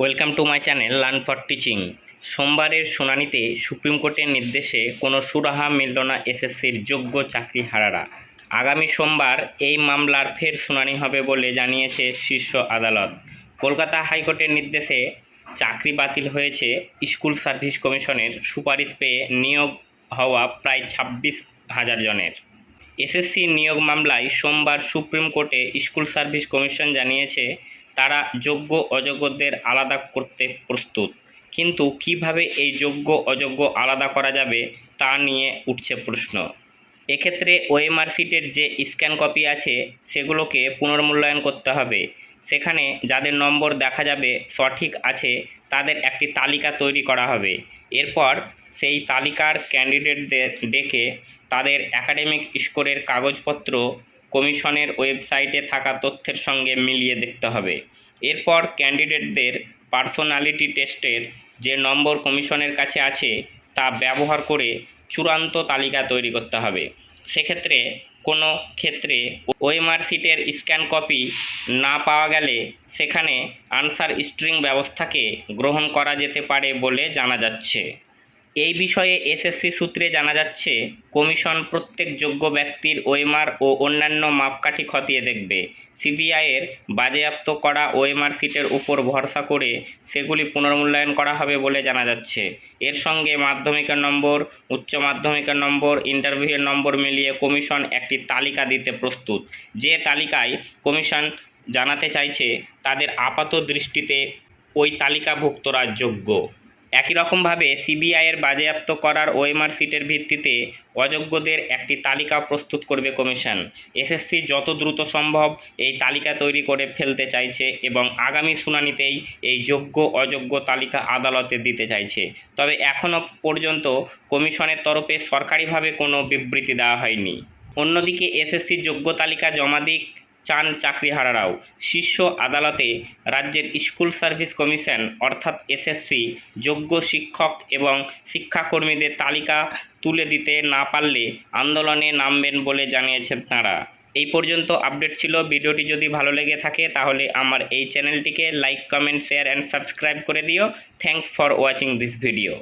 Welcome to my channel learn for teaching. সোমবারের শুনানিতে supreme কোর্টের নির্দেশে কোনো সুরাহা মিলল না এসএসসির যোগ্য চাকরি হারারা আগামী সোমবার এই মামলার ফের শুনানি হবে বলে জানিয়েছে শীর্ষ আদালত। কলকাতা হাইকোর্টের নির্দেশে চাকরি বাতিল হয়েছে স্কুল সার্ভিস কমিশনের সুপারিশ পেয়ে নিয়োগ হওয়া প্রায় ছাব্বিশ হাজার জনের। এসএসসি নিয়োগ মামলায় সোমবার সুপ্রিম কোর্টে স্কুল সার্ভিস কমিশন জানিয়েছে তারা যোগ্য অযোগ্যদের আলাদা করতে প্রস্তুত। কিন্তু কীভাবে এই যোগ্য অযোগ্য আলাদা করা যাবে তা নিয়ে উঠছে প্রশ্ন। এক্ষেত্রে ওএমআর সিটের যে স্ক্যান কপি আছে, সেগুলোকে পুনর্মূল্যায়ন করতে হবে। সেখানে যাদের নম্বর দেখা যাবে সঠিক আছে, তাদের একটি তালিকা তৈরি করা হবে। এরপর সেই তালিকার ক্যান্ডিডেটদের ডেকে তাদের একাডেমিক স্কোরের কাগজপত্র কমিশনের ওয়েবসাইটে থাকা তথ্যের সঙ্গে মিলিয়ে দেখতে হবে। এরপর ক্যান্ডিডেটদের পার্সোনালিটি টেস্টের যে নম্বর কমিশনের কাছে আছে, তা ব্যবহার করে চূড়ান্ত তালিকা তৈরি করতে হবে। সেক্ষেত্রে কোনো ক্ষেত্রে ওএমআর সিটের স্ক্যান কপি না পাওয়া গেলে সেখানে আনসার স্ট্রিং ব্যবস্থাকে গ্রহণ করা যেতে পারে বলে জানা যাচ্ছে। এই বিষয়ে এসএসসি সূত্রে জানা যাচ্ছে, কমিশন প্রত্যেক যোগ্য ব্যক্তির ওএমআর ও অন্যান্য মাপকাঠি খতিয়ে দেখবে। সিবিআইয়ের বাজেয়াপ্ত করা ওএমআর সিটের উপর ভরসা করে সেগুলি পুনর্মূল্যায়ন করা হবে বলে জানা যাচ্ছে। এর সঙ্গে মাধ্যমিকের নম্বর, উচ্চ মাধ্যমিকের নম্বর ইন্টারভিউয়ের নম্বর মিলিয়ে কমিশন একটি তালিকা দিতে প্রস্তুত। যে তালিকায় কমিশন জানাতে চাইছে, তাদের আপাত দৃষ্টিতে ওই তালিকাভুক্তরা যোগ্য। একই রকমভাবে সিবিআইয়ের বাজেয়াপ্ত করার ওএমআর সিটের ভিত্তিতে অযোগ্যদের একটি তালিকা প্রস্তুত করবে কমিশন। এসএসসি যত দ্রুত সম্ভব এই তালিকা তৈরি করে ফেলতে চাইছে এবং আগামী শুনানিতেই এই যোগ্য অযোগ্য তালিকা আদালতে দিতে চাইছে। তবে এখনও পর্যন্ত কমিশনের তরফে সরকারিভাবে কোনো বিবৃতি দেওয়া হয়নি। অন্যদিকে এসএসসি যোগ্য তালিকা জমা দিক চান চাকরিহারারাও। শীর্ষ আদালতে রাজ্যের স্কুল সার্ভিস কমিশন অর্থাৎ এসএসসি যোগ্য শিক্ষক এবং শিক্ষাকর্মীদের তালিকা তুলে দিতে না পারলে আন্দোলনে নামবেন বলে জানিয়েছেন তাঁরা। এই পর্যন্ত আপডেট ছিল। ভিডিওটি যদি ভালো লেগে থাকে তাহলে আমার এই চ্যানেলটিকে like, comment, share and subscribe করে দিও। Thanks for watching this video